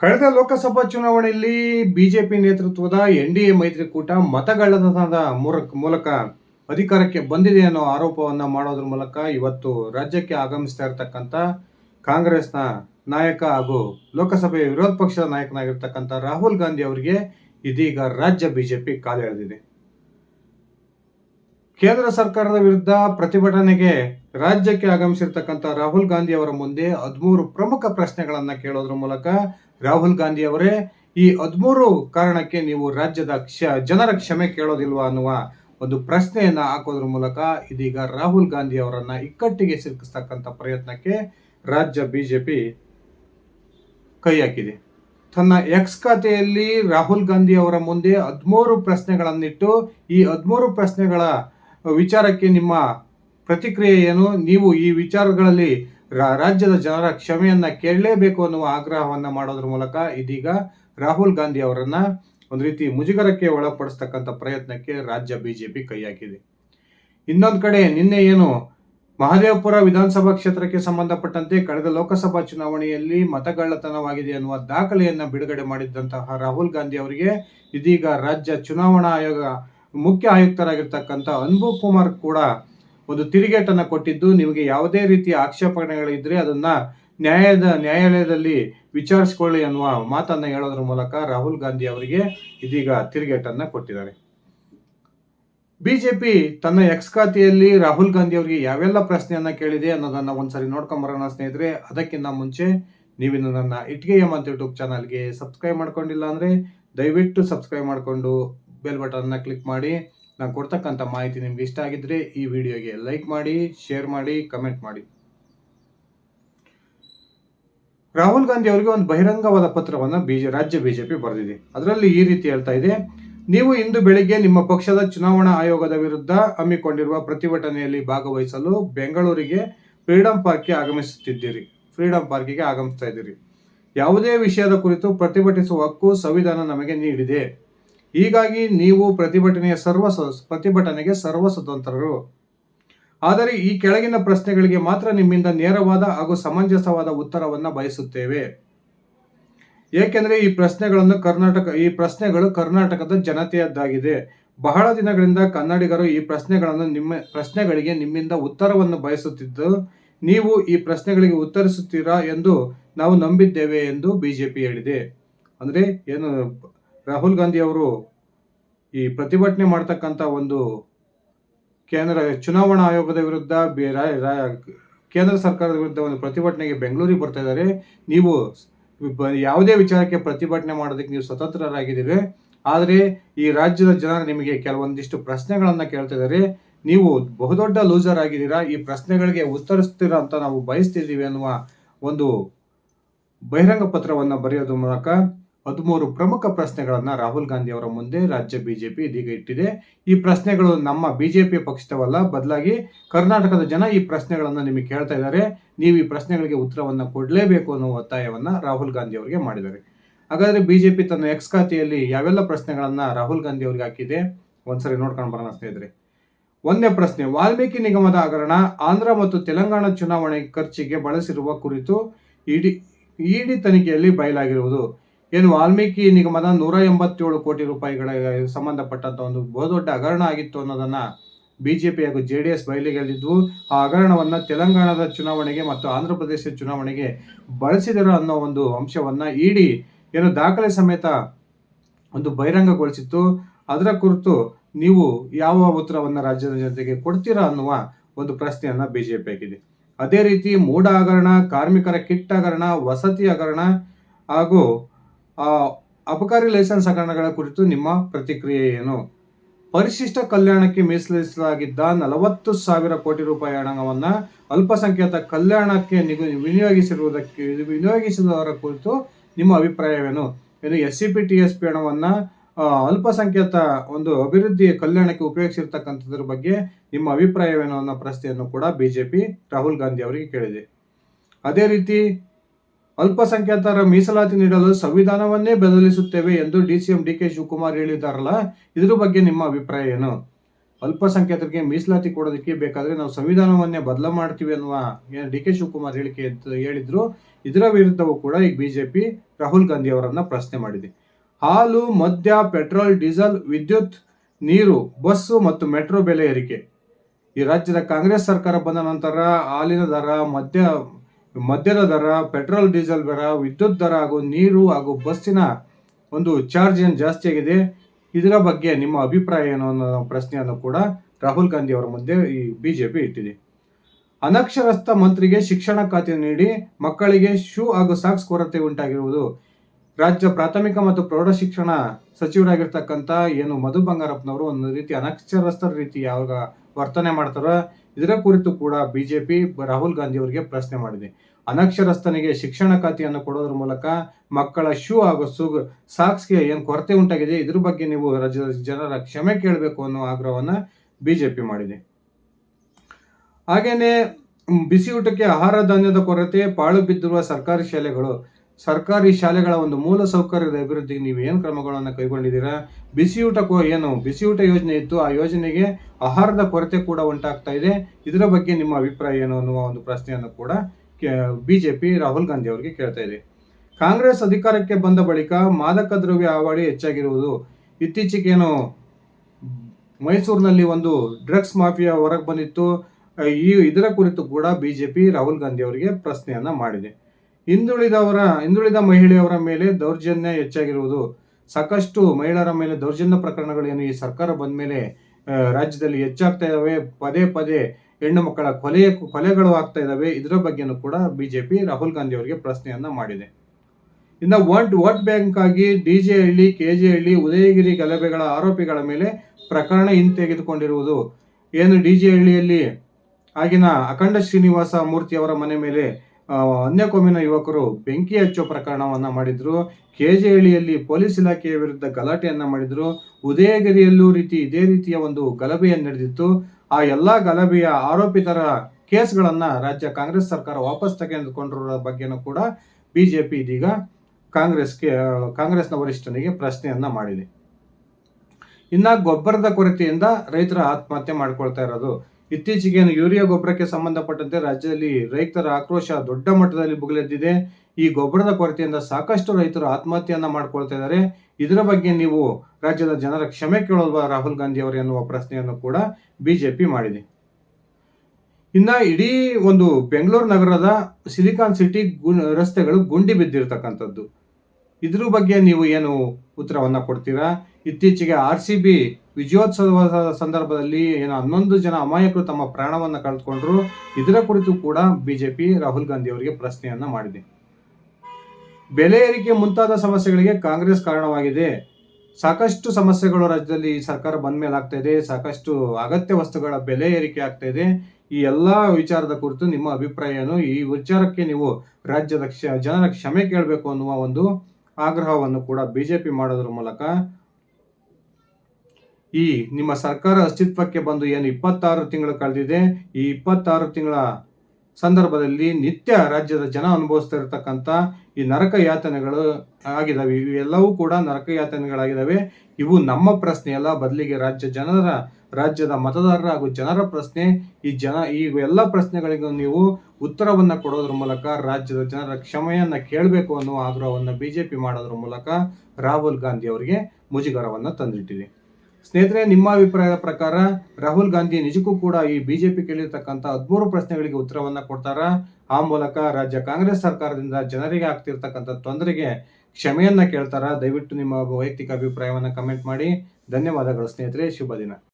ಕಳೆದ ಲೋಕಸಭಾ ಚುನಾವಣೆಯಲ್ಲಿ ಬಿಜೆಪಿ ನೇತೃತ್ವದ ಎನ್ ಡಿ ಎ ಮೈತ್ರಿಕೂಟ ಮೂರಕ್- ಮೂಲಕ ಅಧಿಕಾರಕ್ಕೆ ಬಂದಿದೆ ಅನ್ನೋ ಆರೋಪವನ್ನು ಮಾಡೋದ್ರ ಮೂಲಕ ಇವತ್ತು ರಾಜ್ಯಕ್ಕೆ ಆಗಮಿಸ್ತಾ ಇರತಕ್ಕಂಥ ಕಾಂಗ್ರೆಸ್ನ ನಾಯಕ ಹಾಗೂ ಲೋಕಸಭೆಯ ವಿರೋಧ ಪಕ್ಷದ ನಾಯಕನಾಗಿರ್ತಕ್ಕಂಥ ರಾಹುಲ್ ಗಾಂಧಿ ಅವರಿಗೆ ಇದೀಗ ರಾಜ್ಯ ಬಿಜೆಪಿ ಕಾಲೆಳೆದಿದೆ. ಕೇಂದ್ರ ಸರ್ಕಾರದ ವಿರುದ್ಧ ಪ್ರತಿಭಟನೆಗೆ ರಾಜ್ಯಕ್ಕೆ ಆಗಮಿಸಿರ್ತಕ್ಕಂಥ ರಾಹುಲ್ ಗಾಂಧಿ ಅವರ ಮುಂದೆ ಹದಿಮೂರು ಪ್ರಮುಖ ಪ್ರಶ್ನೆಗಳನ್ನು ಕೇಳೋದ್ರ ಮೂಲಕ ರಾಹುಲ್ ಗಾಂಧಿ ಅವರೇ, ಈ ಹದಿಮೂರು ಕಾರಣಕ್ಕೆ ನೀವು ರಾಜ್ಯದ ಕ್ಷ, ಜನರ ಕ್ಷಮೆ ಕೇಳೋದಿಲ್ವಾ ಅನ್ನುವ ಒಂದು ಪ್ರಶ್ನೆಯನ್ನ ಹಾಕೋದ್ರ ಮೂಲಕ ಇದೀಗ ರಾಹುಲ್ ಗಾಂಧಿ ಅವರನ್ನು ಇಕ್ಕಟ್ಟಿಗೆ ಸಿಲುಕಿಸ್ತಕ್ಕಂಥ ಪ್ರಯತ್ನಕ್ಕೆ ರಾಜ್ಯ ಬಿಜೆಪಿ ಕೈ ಹಾಕಿದೆ. ತನ್ನ ಎಕ್ಸ್ ಖಾತೆಯಲ್ಲಿ ರಾಹುಲ್ ಗಾಂಧಿ ಅವರ ಮುಂದೆ ಹದಿಮೂರು ಪ್ರಶ್ನೆಗಳನ್ನಿಟ್ಟು ಈ ಹದಿಮೂರು ಪ್ರಶ್ನೆಗಳ ವಿಚಾರಕ್ಕೆ ನಿಮ್ಮ ಪ್ರತಿಕ್ರಿಯೆ ಏನು? ನೀವು ಈ ವಿಚಾರಗಳಲ್ಲಿ ರಾಜ್ಯದ ಜನರ ಕ್ಷಮೆಯನ್ನ ಕೇಳಲೇಬೇಕು ಅನ್ನುವ ಆಗ್ರಹವನ್ನ ಮಾಡೋದ್ರ ಮೂಲಕ ಇದೀಗ ರಾಹುಲ್ ಗಾಂಧಿ ಅವರನ್ನ ಒಂದು ರೀತಿ ಮುಜುಗರಕ್ಕೆ ಒಳಪಡಿಸ್ತಕ್ಕಂಥ ಪ್ರಯತ್ನಕ್ಕೆ ರಾಜ್ಯ ಬಿಜೆಪಿ ಕೈ ಹಾಕಿದೆ ಇನ್ನೊಂದು ಕಡೆ ನಿನ್ನೆ ಏನು ಮಹದೇವಪುರ ವಿಧಾನಸಭಾ ಕ್ಷೇತ್ರಕ್ಕೆ ಸಂಬಂಧಪಟ್ಟಂತೆ ಕಳೆದ ಲೋಕಸಭಾ ಚುನಾವಣೆಯಲ್ಲಿ ಮತಗಳ್ಳತನವಾಗಿದೆ ಅನ್ನುವ ದಾಖಲೆಯನ್ನು ಬಿಡುಗಡೆ ಮಾಡಿದ್ದಂತಹ ರಾಹುಲ್ ಗಾಂಧಿ ಅವರಿಗೆ ಇದೀಗ ರಾಜ್ಯ ಚುನಾವಣಾ ಆಯೋಗ ಮುಖ್ಯ ಆಯುಕ್ತರಾಗಿರ್ತಕ್ಕಂಥ ಅನ್ಬು ಕುಮಾರ್ ಕೂಡ ಒಂದು ತಿರುಗೇಟನ್ನು ಕೊಟ್ಟಿದ್ದು, ನಿಮಗೆ ಯಾವುದೇ ರೀತಿಯ ಆಕ್ಷೇಪಣೆಗಳಿದ್ರೆ ಅದನ್ನ ನ್ಯಾಯದ ನ್ಯಾಯಾಲಯದಲ್ಲಿ ವಿಚಾರಿಸ್ಕೊಳ್ಳಿ ಅನ್ನುವ ಮಾತನ್ನ ಹೇಳೋದ್ರ ಮೂಲಕ ರಾಹುಲ್ ಗಾಂಧಿ ಅವರಿಗೆ ಇದೀಗ ತಿರುಗೇಟನ್ನು ಕೊಟ್ಟಿದ್ದಾರೆ. ಬಿಜೆಪಿ ತನ್ನ ಎಕ್ಸ್ ಖಾತೆಯಲ್ಲಿ ರಾಹುಲ್ ಗಾಂಧಿ ಅವರಿಗೆ ಯಾವೆಲ್ಲ ಪ್ರಶ್ನೆಯನ್ನು ಕೇಳಿದೆ ಅನ್ನೋದನ್ನ ಒಂದ್ಸರಿ ನೋಡ್ಕೊಂಬರೋಣ ಸ್ನೇಹಿತರೆ. ಅದಕ್ಕಿಂತ ಮುಂಚೆ ನೀವಿನ್ನು ನನ್ನ ಇಟ್ಗೆ ಎಂ ಅಂತ ಯೂಟ್ಯೂಬ್ ಚಾನಲ್ಗೆ ಸಬ್ಸ್ಕ್ರೈಬ್ ಮಾಡ್ಕೊಂಡಿಲ್ಲ ಅಂದ್ರೆ ದಯವಿಟ್ಟು ಸಬ್ಸ್ಕ್ರೈಬ್ ಮಾಡಿಕೊಂಡು ಬೆಲ್ ಬಟನ್ನ ಕ್ಲಿಕ್ ಮಾಡಿ. ನಾನು ಕೊಡ್ತಕ್ಕಂಥ ಮಾಹಿತಿ ನಿಮ್ಗೆ ಇಷ್ಟ ಆಗಿದ್ರೆ ಈ ವಿಡಿಯೋಗೆ ಲೈಕ್ ಮಾಡಿ ಶೇರ್ ಮಾಡಿ ಕಮೆಂಟ್ ಮಾಡಿ. ರಾಹುಲ್ ಗಾಂಧಿ ಅವರಿಗೆ ಒಂದು ಬಹಿರಂಗವಾದ ಪತ್ರವನ್ನು ಬಿಜೆ, ರಾಜ್ಯ ಬಿಜೆಪಿ ಬರೆದಿದೆ. ಅದರಲ್ಲಿ ಈ ರೀತಿ ಹೇಳ್ತಾ ಇದೆ. ನೀವು ಇಂದು ಬೆಳಿಗ್ಗೆ ನಿಮ್ಮ ಪಕ್ಷದ ಚುನಾವಣಾ ಆಯೋಗದ ವಿರುದ್ಧ ಹಮ್ಮಿಕೊಂಡಿರುವ ಪ್ರತಿಭಟನೆಯಲ್ಲಿ ಭಾಗವಹಿಸಲು ಬೆಂಗಳೂರಿಗೆ ಫ್ರೀಡಂ ಪಾರ್ಕ್ಗೆ ಆಗಮಿಸುತ್ತಿದ್ದೀರಿ. ಫ್ರೀಡಂ ಪಾರ್ಕಿಗೆ ಆಗಮಿಸ್ತಾ ಇದ್ದೀರಿ. ಯಾವುದೇ ವಿಷಯದ ಕುರಿತು ಪ್ರತಿಭಟಿಸುವ ಹಕ್ಕು ಸಂವಿಧಾನ ನಮಗೆ ನೀಡಿದೆ. ಹೀಗಾಗಿ ನೀವು ಪ್ರತಿಭಟನೆಯ ಸರ್ವ ಪ್ರತಿಭಟನೆಗೆ ಸರ್ವ ಸ್ವತಂತ್ರರು. ಆದರೆ ಈ ಕೆಳಗಿನ ಪ್ರಶ್ನೆಗಳಿಗೆ ಮಾತ್ರ ನಿಮ್ಮಿಂದ ನೇರವಾದ ಹಾಗೂ ಸಮಂಜಸವಾದ ಉತ್ತರವನ್ನು ಬಯಸುತ್ತೇವೆ. ಏಕೆಂದರೆ ಈ ಪ್ರಶ್ನೆಗಳನ್ನು ಕರ್ನಾಟಕ, ಈ ಪ್ರಶ್ನೆಗಳು ಕರ್ನಾಟಕದ ಜನತೆಯದ್ದಾಗಿದೆ. ಬಹಳ ದಿನಗಳಿಂದ ಕನ್ನಡಿಗರು ಈ ಪ್ರಶ್ನೆಗಳನ್ನು ನಿಮ್ಮ, ಪ್ರಶ್ನೆಗಳಿಗೆ ನಿಮ್ಮಿಂದ ಉತ್ತರವನ್ನು ಬಯಸುತ್ತಿದ್ದು, ನೀವು ಈ ಪ್ರಶ್ನೆಗಳಿಗೆ ಉತ್ತರಿಸುತ್ತೀರಾ ಎಂದು ನಾವು ನಂಬಿದ್ದೇವೆ ಎಂದು ಬಿಜೆಪಿ ಹೇಳಿದೆ. ಅಂದರೆ ಏನು ರಾಹುಲ್ ಗಾಂಧಿ ಅವರು ಈ ಪ್ರತಿಭಟನೆ ಮಾಡ್ತಕ್ಕಂಥ ಒಂದು ಕೇಂದ್ರ ಚುನಾವಣಾ ಆಯೋಗದ ವಿರುದ್ಧ ಕೇಂದ್ರ ಸರ್ಕಾರದ ವಿರುದ್ಧ ಒಂದು ಪ್ರತಿಭಟನೆಗೆ ಬೆಂಗಳೂರಿಗೆ ಬರ್ತಾ ಇದ್ದಾರೆ. ನೀವು ಯಾವುದೇ ವಿಚಾರಕ್ಕೆ ಪ್ರತಿಭಟನೆ ಮಾಡೋದಕ್ಕೆ ನೀವು ಸ್ವತಂತ್ರರಾಗಿದ್ದೀರಿ. ಆದರೆ ಈ ರಾಜ್ಯದ ಜನರು ನಿಮಗೆ ಕೆಲವೊಂದಿಷ್ಟು ಪ್ರಶ್ನೆಗಳನ್ನು ಕೇಳ್ತಾ ಇದ್ದಾರೆ. ನೀವು ಬಹುದೊಡ್ಡ ಲೂಸರ್ ಆಗಿದ್ದೀರಾ? ಈ ಪ್ರಶ್ನೆಗಳಿಗೆ ಉತ್ತರಿಸ್ತೀರಾ ಅಂತ ನಾವು ಬಯಸ್ತಿದ್ದೀವಿ ಅನ್ನುವ ಒಂದು ಬಹಿರಂಗ ಪತ್ರವನ್ನು ಬರೆಯೋದ್ರ ಮೂಲಕ ಹದಿಮೂರು ಪ್ರಮುಖ ಪ್ರಶ್ನೆಗಳನ್ನು ರಾಹುಲ್ ಗಾಂಧಿ ಅವರ ಮುಂದೆ ರಾಜ್ಯ ಬಿಜೆಪಿ ಇದೀಗ ಇಟ್ಟಿದೆ ಈ ಪ್ರಶ್ನೆಗಳು ನಮ್ಮ ಬಿಜೆಪಿ ಪಕ್ಷದವಲ್ಲ. ಬದಲಾಗಿ ಕರ್ನಾಟಕದ ಜನ ಈ ಪ್ರಶ್ನೆಗಳನ್ನು ನಿಮಗೆ ಕೇಳ್ತಾ ಇದ್ದಾರೆ. ನೀವು ಈ ಪ್ರಶ್ನೆಗಳಿಗೆ ಉತ್ತರವನ್ನು ಕೊಡಲೇಬೇಕು ಅನ್ನೋ ಒತ್ತಾಯವನ್ನ ರಾಹುಲ್ ಗಾಂಧಿ ಅವರಿಗೆ ಮಾಡಿದ್ದಾರೆ. ಹಾಗಾದ್ರೆ ಬಿಜೆಪಿ ತನ್ನ ಎಕ್ಸ್ ಖಾತೆಯಲ್ಲಿ ಯಾವೆಲ್ಲ ಪ್ರಶ್ನೆಗಳನ್ನು ರಾಹುಲ್ ಗಾಂಧಿ ಅವರಿಗೆ ಹಾಕಿದೆ? ಒಂದ್ಸರಿ ನೋಡ್ಕೊಂಡು ಬರೋಣ ಸ್ನೇಹಿತರೆ. ಒಂದನೇ ಪ್ರಶ್ನೆ, ವಾಲ್ಮೀಕಿ ನಿಗಮದ ಹಗರಣ ಆಂಧ್ರ ಮತ್ತು ತೆಲಂಗಾಣ ಚುನಾವಣೆ ಖರ್ಚಿಗೆ ಬಳಸಿರುವ ಕುರಿತು ಇಡಿ ಇಡಿ ತನಿಖೆಯಲ್ಲಿ ಬಯಲಾಗಿರುವುದು. ಏನು ವಾಲ್ಮೀಕಿ ನಿಗಮದ ನೂರ ಎಂಬತ್ತೇಳು ಕೋಟಿ ರೂಪಾಯಿಗಳ ಸಂಬಂಧಪಟ್ಟಂತ ಒಂದು ಬಹುದೊಡ್ಡ ಹಗರಣ ಆಗಿತ್ತು ಅನ್ನೋದನ್ನ ಬಿಜೆಪಿ ಹಾಗೂ ಜೆ ಡಿ ಎಸ್ ಬಯಲಿಗೆಳೆದಿದ್ವು ಆ ಹಗರಣವನ್ನು ತೆಲಂಗಾಣದ ಚುನಾವಣೆಗೆ ಮತ್ತು ಆಂಧ್ರ ಪ್ರದೇಶ ಚುನಾವಣೆಗೆ ಬಳಸಿದರು ಅನ್ನೋ ಒಂದು ಅಂಶವನ್ನ ಇಡಿ ಏನು ದಾಖಲೆ ಸಮೇತ ಒಂದು ಬಹಿರಂಗಗೊಳಿಸಿತ್ತು. ಅದರ ಕುರಿತು ನೀವು ಯಾವ ಉತ್ತರವನ್ನು ರಾಜ್ಯದ ಜನತೆಗೆ ಕೊಡ್ತೀರಾ ಅನ್ನುವ ಒಂದು ಪ್ರಶ್ನೆಯನ್ನ ಬಿಜೆಪಿ ಹಾಕಿದೆ. ಅದೇ ರೀತಿ ಮೂಡ ಹಗರಣ, ಕಾರ್ಮಿಕರ ಕಿಟ್ ಹಗರಣ, ವಸತಿ ಹಗರಣ ಹಾಗೂ ಅಬಕಾರಿ ಲೈಸೆನ್ಸ್ ಹಗರಣಗಳ ಕುರಿತು ನಿಮ್ಮ ಪ್ರತಿಕ್ರಿಯೆ ಏನು? ಪರಿಶಿಷ್ಟ ಕಲ್ಯಾಣಕ್ಕೆ ಮೀಸಲಿಸಲಾಗಿದ್ದ ನಲವತ್ತು ಸಾವಿರ ಕೋಟಿ ರೂಪಾಯಿ ಹಣವನ್ನು ಅಲ್ಪಸಂಖ್ಯಾತ ಕಲ್ಯಾಣಕ್ಕೆ ನಿಗು, ವಿನಿಯೋಗಿಸಿರುವುದಕ್ಕೆ, ವಿನಿಯೋಗಿಸಿದವರ ಕುರಿತು ನಿಮ್ಮ ಅಭಿಪ್ರಾಯವೇನು? ಇದು S C P T S P ಹಣವನ್ನು ಅಲ್ಪಸಂಖ್ಯಾತ ಒಂದು ಅಭಿವೃದ್ಧಿ ಕಲ್ಯಾಣಕ್ಕೆ ಉಪಯೋಗಿಸಿರ್ತಕ್ಕಂಥದ್ರ ಬಗ್ಗೆ ನಿಮ್ಮ ಅಭಿಪ್ರಾಯವೇನು ಅನ್ನೋ ಪ್ರಶ್ನೆಯನ್ನು ಕೂಡ ಬಿಜೆಪಿ ರಾಹುಲ್ ಗಾಂಧಿ ಅವರಿಗೆ ಕೇಳಿದೆ. ಅದೇ ರೀತಿ ಅಲ್ಪಸಂಖ್ಯಾತರ ಮೀಸಲಾತಿ ನೀಡಲು ಸಂವಿಧಾನವನ್ನೇ ಬದಲಿಸುತ್ತೇವೆ ಎಂದು D C M D K Shivakumar ಹೇಳಿದ್ದಾರಲ್ಲ, ಇದ್ರ ಬಗ್ಗೆ ನಿಮ್ಮ ಅಭಿಪ್ರಾಯ ಏನು? ಅಲ್ಪಸಂಖ್ಯಾತರಿಗೆ ಮೀಸಲಾತಿ ಕೊಡೋದಕ್ಕೆ ಬೇಕಾದ್ರೆ ನಾವು ಸಂವಿಧಾನವನ್ನೇ ಬದಲ ಮಾಡ್ತೀವಿ ಅನ್ನುವ ಡಿ ಕೆ ಶಿವಕುಮಾರ್ ಹೇಳಿಕೆ ಹೇಳಿದ್ರು. ಇದರ ವಿರುದ್ಧವೂ ಕೂಡ ಈಗ ಬಿಜೆಪಿ ರಾಹುಲ್ ಗಾಂಧಿ ಅವರನ್ನು ಪ್ರಶ್ನೆ ಮಾಡಿದೆ. ಹಾಲು, ಮದ್ಯ, ಪೆಟ್ರೋಲ್, ಡೀಸೆಲ್, ವಿದ್ಯುತ್, ನೀರು, ಬಸ್ಸು ಮತ್ತು ಮೆಟ್ರೋ ಬೆಲೆ ಏರಿಕೆ. ಈ ರಾಜ್ಯದ ಕಾಂಗ್ರೆಸ್ ಸರ್ಕಾರ ಬಂದ ನಂತರ ಹಾಲಿನ ದರ, ಮದ್ಯ ಮದ್ಯದ ದರ, ಪೆಟ್ರೋಲ್, ಡೀಸೆಲ್ ದರ, ವಿದ್ಯುತ್ ದರ ಹಾಗೂ ನೀರು ಹಾಗೂ ಬಸ್ಸಿನ ಒಂದು ಚಾರ್ಜ್ ಏನು ಜಾಸ್ತಿ ಆಗಿದೆ? ಇದರ ಬಗ್ಗೆ ನಿಮ್ಮ ಅಭಿಪ್ರಾಯ ಏನು ಅನ್ನೋ ಪ್ರಶ್ನೆಯನ್ನು ಕೂಡ ರಾಹುಲ್ ಗಾಂಧಿ ಅವರ ಮುಂದೆ ಈ ಬಿಜೆಪಿ ಇಟ್ಟಿದೆ. ಅನಕ್ಷರಸ್ಥ ಮಂತ್ರಿಗೆ ಶಿಕ್ಷಣ ಖಾತೆ ನೀಡಿ ಮಕ್ಕಳಿಗೆ ಶೂ ಹಾಗೂ ಸಾಕ್ಸ್ ಕೊರತೆ ಉಂಟಾಗಿರುವುದು ರಾಜ್ಯ ಪ್ರಾಥಮಿಕ ಮತ್ತು ಪ್ರೌಢ ಶಿಕ್ಷಣ ಸಚಿವರಾಗಿರ್ತಕ್ಕಂಥ ಏನು ಮಧು ಬಂಗಾರಪ್ಪನವರು ಒಂದು ರೀತಿ ಅನಕ್ಷರಸ್ಥರ ರೀತಿ ಯಾವಾಗ ವರ್ತನೆ ಮಾಡ್ತಾರೋ ಇದರ ಕುರಿತು ಕೂಡ ಬಿಜೆಪಿ ರಾಹುಲ್ ಗಾಂಧಿ ಅವರಿಗೆ ಪ್ರಶ್ನೆ ಮಾಡಿದೆ. ಅನಕ್ಷರಸ್ಥನಿಗೆ ಶಿಕ್ಷಣ ಖಾತೆಯನ್ನು ಕೊಡೋದ್ರ ಮೂಲಕ ಮಕ್ಕಳ ಶೂ ಹಾಗೂ ಸುಗ್, ಸಾಕ್ಸ್ಗೆ ಏನು ಕೊರತೆ ಉಂಟಾಗಿದೆ, ಇದ್ರ ಬಗ್ಗೆ ನೀವು ರಾಜ್ಯದ ಜನರ ಕ್ಷಮೆ ಕೇಳಬೇಕು ಅನ್ನೋ ಆಗ್ರಹವನ್ನು ಬಿಜೆಪಿ ಮಾಡಿದೆ. ಹಾಗೇನೆ, ಬಿಸಿ ಊಟಕ್ಕೆ ಆಹಾರ ಧಾನ್ಯದ ಕೊರತೆ, ಪಾಳು ಬಿದ್ದಿರುವ ಸರ್ಕಾರಿ ಶಾಲೆಗಳು ಸರ್ಕಾರಿ ಶಾಲೆಗಳ ಒಂದು ಮೂಲ ಸೌಕರ್ಯದ ಅಭಿವೃದ್ಧಿಗೆ ನೀವು ಏನು ಕ್ರಮಗಳನ್ನು ಕೈಗೊಂಡಿದ್ದೀರಾ? ಬಿಸಿಯೂಟ ಏನು ಬಿಸಿಯೂಟ ಯೋಜನೆ ಇತ್ತು, ಆ ಯೋಜನೆಗೆ ಆಹಾರದ ಕೊರತೆ ಕೂಡ ಉಂಟಾಗ್ತಾ ಇದೆ. ಇದರ ಬಗ್ಗೆ ನಿಮ್ಮ ಅಭಿಪ್ರಾಯ ಏನು ಅನ್ನುವ ಒಂದು ಪ್ರಶ್ನೆಯನ್ನು ಕೂಡ ಬಿಜೆಪಿ ರಾಹುಲ್ ಗಾಂಧಿ ಅವರಿಗೆ ಕೇಳ್ತಾ ಇದೆ. ಕಾಂಗ್ರೆಸ್ ಅಧಿಕಾರಕ್ಕೆ ಬಂದ ಬಳಿಕ ಮಾದಕ ದ್ರವ್ಯ ಹಾವಳಿ ಹೆಚ್ಚಾಗಿರುವುದು. ಇತ್ತೀಚೆಗೇನು ಮೈಸೂರಿನಲ್ಲಿ ಒಂದು ಡ್ರಗ್ಸ್ ಮಾಫಿಯಾ ಹೊರಗೆ ಬಂದಿತ್ತು. ಈ, ಇದರ ಕುರಿತು ಕೂಡ ಬಿಜೆಪಿ ರಾಹುಲ್ ಗಾಂಧಿ ಅವರಿಗೆ ಪ್ರಶ್ನೆಯನ್ನ ಮಾಡಿದೆ. ಹಿಂದುಳಿದವರ, ಹಿಂದುಳಿದ ಮಹಿಳೆಯವರ ಮೇಲೆ ದೌರ್ಜನ್ಯ ಹೆಚ್ಚಾಗಿರುವುದು, ಸಾಕಷ್ಟು ಮಹಿಳೆಯರ ಮೇಲೆ ದೌರ್ಜನ್ಯ ಪ್ರಕರಣಗಳೇನು ಈ ಸರ್ಕಾರ ಬಂದ ಮೇಲೆ ರಾಜ್ಯದಲ್ಲಿ ಹೆಚ್ಚಾಗ್ತಾ ಇದಾವೆ, ಪದೇ ಪದೇ ಹೆಣ್ಣು ಮಕ್ಕಳ ಕೊಲೆಯ ಕೊಲೆಗಳು ಆಗ್ತಾ ಇದಾವೆ, ಇದರ ಬಗ್ಗೆನೂ ಕೂಡ ಬಿಜೆಪಿ ರಾಹುಲ್ ಗಾಂಧಿ ಅವರಿಗೆ ಪ್ರಶ್ನೆಯನ್ನ ಮಾಡಿದೆ. ಇನ್ನು ವೋಟ್ ವೋಟ್ ಬ್ಯಾಂಕ್ ಆಗಿ ಡಿಜೆ ಹಳ್ಳಿ ಕೆಜೆ ಹಳ್ಳಿ, ಉದಯಗಿರಿ ಗಲಭೆಗಳ ಆರೋಪಿಗಳ ಮೇಲೆ ಪ್ರಕರಣ ಹಿಂತೆಗೆದುಕೊಂಡಿರುವುದು. ಏನು ಡಿಜೆ ಹಳ್ಳಿಯಲ್ಲಿ ಆಗಿನ ಅಖಂಡ ಶ್ರೀನಿವಾಸ ಮೂರ್ತಿ ಅವರ ಮನೆ ಮೇಲೆ ಅನ್ಯಕೊಮ್ಮಿನ ಯುವಕರು ಬೆಂಕಿ ಹಚ್ಚೋ ಪ್ರಕರಣವನ್ನ ಮಾಡಿದ್ರು. ಕೆಜೆಹಳ್ಳಿಯಲ್ಲಿ ಪೊಲೀಸ್ ಇಲಾಖೆಯ ವಿರುದ್ಧ ಗಲಾಟೆಯನ್ನ ಮಾಡಿದ್ರು. ಉದಯಗಿರಿಯಲ್ಲೂ ರೀತಿ ಇದೇ ರೀತಿಯ ಒಂದು ಗಲಭೆಯನ್ನು ನಡೆದಿತ್ತು. ಆ ಎಲ್ಲಾ ಗಲಭೆಯ ಆರೋಪಿತರ ಕೇಸ್ಗಳನ್ನ ರಾಜ್ಯ ಕಾಂಗ್ರೆಸ್ ಸರ್ಕಾರ ವಾಪಸ್ ತೆಗೆದುಕೊಂಡಿರೋ ಬಗ್ಗೆನೂ ಕೂಡ ಬಿಜೆಪಿ ಇದೀಗ ಕಾಂಗ್ರೆಸ್ಗೆ ಕಾಂಗ್ರೆಸ್ನ ವರಿಷ್ಠನಿಗೆ ಪ್ರಶ್ನೆಯನ್ನ ಮಾಡಿದೆ. ಇನ್ನ ಗೊಬ್ಬರದ ಕೊರತೆಯಿಂದ ರೈತರ ಆತ್ಮಹತ್ಯೆ ಮಾಡ್ಕೊಳ್ತಾ ಇರೋದು ಇತ್ತೀಚೆಗೆ ಯೂರಿಯಾ ಗೊಬ್ಬರಕ್ಕೆ ಸಂಬಂಧಪಟ್ಟಂತೆ ರಾಜ್ಯದಲ್ಲಿ ರೈತರ ಆಕ್ರೋಶ ದೊಡ್ಡ ಮಟ್ಟದಲ್ಲಿ ಬುಗಿಲೆದ್ದಿದೆ. ಈ ಗೊಬ್ಬರದ ಕೊರತೆಯಿಂದ ಸಾಕಷ್ಟು ರೈತರು ಆತ್ಮಹತ್ಯೆಯನ್ನ ಮಾಡ್ಕೊಳ್ತಾ ಇದ್ದಾರೆ. ಇದರ ಬಗ್ಗೆ ನೀವು ರಾಜ್ಯದ ಜನರ ಕ್ಷಮೆ ಕೇಳೋಲ್ವಾ ರಾಹುಲ್ ಗಾಂಧಿ ಅವರು ಎನ್ನುವ ಪ್ರಶ್ನೆಯನ್ನು ಕೂಡ ಬಿಜೆಪಿ ಮಾಡಿದೆ. ಇನ್ನ ಇಡೀ ಒಂದು ಬೆಂಗಳೂರು ನಗರದ ಸಿಲಿಕಾನ್ ಸಿಟಿ ರಸ್ತೆಗಳು ಗುಂಡಿ ಬಿದ್ದಿರ್ತಕ್ಕಂಥದ್ದು. ಇದ್ರ ಬಗ್ಗೆ ನೀವು ಏನು ಉತ್ತರವನ್ನು ಕೊಡ್ತೀರಾ? ಇತ್ತೀಚೆಗೆ ಆರ್ ಸಿ ಬಿ ವಿಜಯೋತ್ಸವದ ಸಂದರ್ಭದಲ್ಲಿ ಏನು ಹನ್ನೊಂದು ಜನ ಅಮಾಯಕರು ತಮ್ಮ ಪ್ರಾಣವನ್ನು ಕಳೆದುಕೊಂಡ್ರು. ಇದರ ಕುರಿತು ಕೂಡ ಬಿಜೆಪಿ ರಾಹುಲ್ ಗಾಂಧಿ ಅವರಿಗೆ ಪ್ರಶ್ನೆಯನ್ನ ಮಾಡಿದೆ. ಬೆಲೆ ಏರಿಕೆ ಮುಂತಾದ ಸಮಸ್ಯೆಗಳಿಗೆ ಕಾಂಗ್ರೆಸ್ ಕಾರಣವಾಗಿದೆ. ಸಾಕಷ್ಟು ಸಮಸ್ಯೆಗಳು ರಾಜ್ಯದಲ್ಲಿ ಸರ್ಕಾರ ಬಂದ ಮೇಲೆ ಆಗ್ತಾ ಇದೆ. ಸಾಕಷ್ಟು ಅಗತ್ಯ ವಸ್ತುಗಳ ಬೆಲೆ ಏರಿಕೆ ಆಗ್ತಾ ಇದೆ. ಈ ಎಲ್ಲ ವಿಚಾರದ ಕುರಿತು ನಿಮ್ಮ ಅಭಿಪ್ರಾಯ ಏನು ಈ ವಿಚಾರಕ್ಕೆ ನೀವು ರಾಜ್ಯದ ಜನರ ಕ್ಷಮೆ ಕೇಳಬೇಕು ಅನ್ನುವ ಒಂದು ಆಗ್ರಹವನ್ನು ಕೂಡ ಬಿಜೆಪಿ ಮಾಡೋದ್ರ ಮೂಲಕ ಈ ನಿಮ್ಮ ಸರ್ಕಾರ ಅಸ್ತಿತ್ವಕ್ಕೆ ಬಂದು ಏನು ಇಪ್ಪತ್ತಾರು ತಿಂಗಳು ಕಳೆದಿದೆ, ಈ ಇಪ್ಪತ್ತಾರು ತಿಂಗಳ ಸಂದರ್ಭದಲ್ಲಿ ನಿತ್ಯ ರಾಜ್ಯದ ಜನ ಅನುಭವಿಸ್ತಾ ಇರತಕ್ಕಂಥ ಈ ನರಕ ಯಾತನೆಗಳು ಆಗಿದ್ದಾವೆ ಇವೆಲ್ಲವೂ ಕೂಡ ನರಕ ಯಾತನೆಗಳಾಗಿದ್ದಾವೆ ಇವು ನಮ್ಮ ಪ್ರಶ್ನೆ ಅಲ್ಲ, ಬದಲಿಗೆ ರಾಜ್ಯ ಜನರ, ರಾಜ್ಯದ ಮತದಾರರ ಹಾಗೂ ಜನರ ಪ್ರಶ್ನೆ. ಈ ಜನ, ಈ ಎಲ್ಲ ಪ್ರಶ್ನೆಗಳಿಗೂ ನೀವು ಉತ್ತರವನ್ನು ಕೊಡೋದ್ರ ಮೂಲಕ, ರಾಜ್ಯದ ಜನರ ಕ್ಷಮೆಯನ್ನು ಕೇಳಬೇಕು ಅನ್ನುವ ಆಗ್ರಹವನ್ನು ಬಿಜೆಪಿ ಮಾಡೋದ್ರ ಮೂಲಕ ರಾಹುಲ್ ಗಾಂಧಿ ಅವರಿಗೆ ಮುಜುಗರವನ್ನು ತಂದಿಟ್ಟಿದೆ. ಸ್ನೇಹಿತರೆ, ನಿಮ್ಮ ಅಭಿಪ್ರಾಯದ ಪ್ರಕಾರ ರಾಹುಲ್ ಗಾಂಧಿ ನಿಜಕ್ಕೂ ಕೂಡ ಈ ಬಿಜೆಪಿ ಕೇಳಿರ್ತಕ್ಕಂಥ ಹದಿಮೂರು ಪ್ರಶ್ನೆಗಳಿಗೆ ಉತ್ತರವನ್ನು ಕೊಡ್ತಾರ? ಆ ಮೂಲಕ ರಾಜ್ಯ ಕಾಂಗ್ರೆಸ್ ಸರ್ಕಾರದಿಂದ ಜನರಿಗೆ ಆಗ್ತಿರ್ತಕ್ಕಂಥ ತೊಂದರೆಗೆ ಕ್ಷಮೆಯನ್ನ ಕೇಳ್ತಾರ? ದಯವಿಟ್ಟು ನಿಮ್ಮ ವೈಯಕ್ತಿಕ ಅಭಿಪ್ರಾಯವನ್ನ ಕಮೆಂಟ್ ಮಾಡಿ. ಧನ್ಯವಾದಗಳು ಸ್ನೇಹಿತರೆ, ಶುಭ ದಿನ.